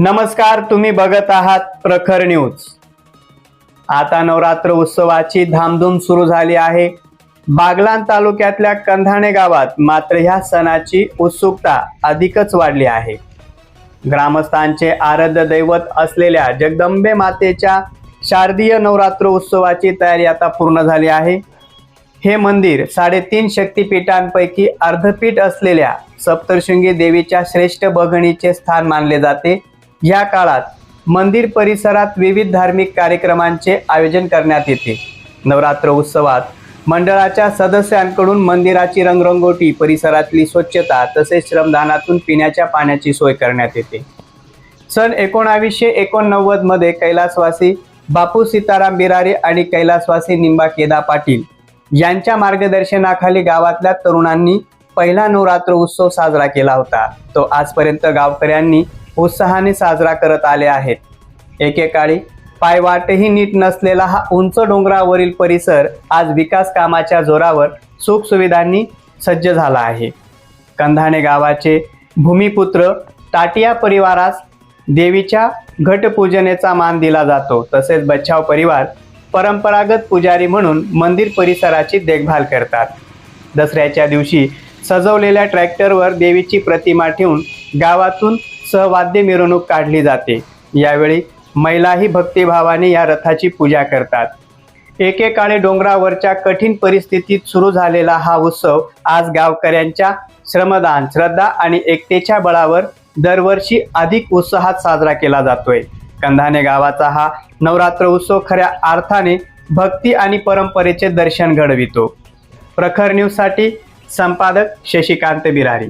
नमस्कार तुम्ही बघत आहात प्रखर न्यूज. आता नवरात्र उत्सवाची धामधूम सुरू झाली आहे. बागलान तालुक्यातल्या कंधाणे गावात मात्र ह्या सणाची उत्सुकता अधिकच वाढली आहे. ग्रामस्थांचे आराध्य दैवत असलेल्या जगदंबे मातेच्या शारदीय नवरात्र उत्सवाची तयारी आता पूर्ण झाली आहे. हे मंदिर साडेतीन शक्तिपीठांपैकी अर्धपीठ असलेल्या सप्तशृंगी देवीच्या श्रेष्ठ बघणीचे स्थान मानले जाते. या काळात मंदिर परिसरात विविध धार्मिक कार्यक्रमांचे आयोजन करण्यात येते. नवरात्र उत्सवात मंडळाच्या सदस्यांकडून मंदिराची रंगरंगोटी परिसरातली स्वच्छता तसेच श्रमदानातून पिण्याच्या पाण्याची सोय करण्यात येते. सन एकोणावीसशे एकोणनव्वदमध्ये कैलासवासी बापू सीताराम बिरारे आणि कैलासवासी निंबा केदा पाटील यांच्या मार्गदर्शनाखाली गावातल्या तरुणांनी पहिला नवरात्र उत्सव साजरा केला होता. तो आजपर्यंत गावकऱ्यांनी उत्साहाने साजरा करत आले आहेत. एकेकाळी पायवाटही नीट नसलेला हा उंच डोंगरावरील परिसर आज विकास कामाच्या जोरावर सुखसुविधांनी सज्ज झाला आहे. कंधाणे गावाचे भूमिपुत्र टाटिया परिवारास देवीच्या घटपूजनेचा मान दिला जातो. तसेच बचाव परिवार परंपरागत पुजारी म्हणून मंदिर परिसराची देखभाल करतात. दसऱ्याच्या दिवशी सजवलेल्या ट्रॅक्टरवर देवीची प्रतिमा ठेवून गावातून सहवाद्य मिरवणूक काढली जाते. यावेळी महिलाही भक्तिभावाने या रथाची पूजा करतात. एकेकाळी डोंगरावरच्या कठीण परिस्थितीत सुरू झालेला हा उत्सव आज गावकऱ्यांच्या श्रमदान श्रद्धा आणि एकतेच्या बळावर दरवर्षी अधिक उत्साहात साजरा केला जातोय. कंधाने गावाचा हा नवरात्र उत्सव खऱ्या अर्थाने भक्ती आणि परंपरेचे दर्शन घडवितो. प्रखर न्यूजसाठी संपादक शशिकांत बिरारी.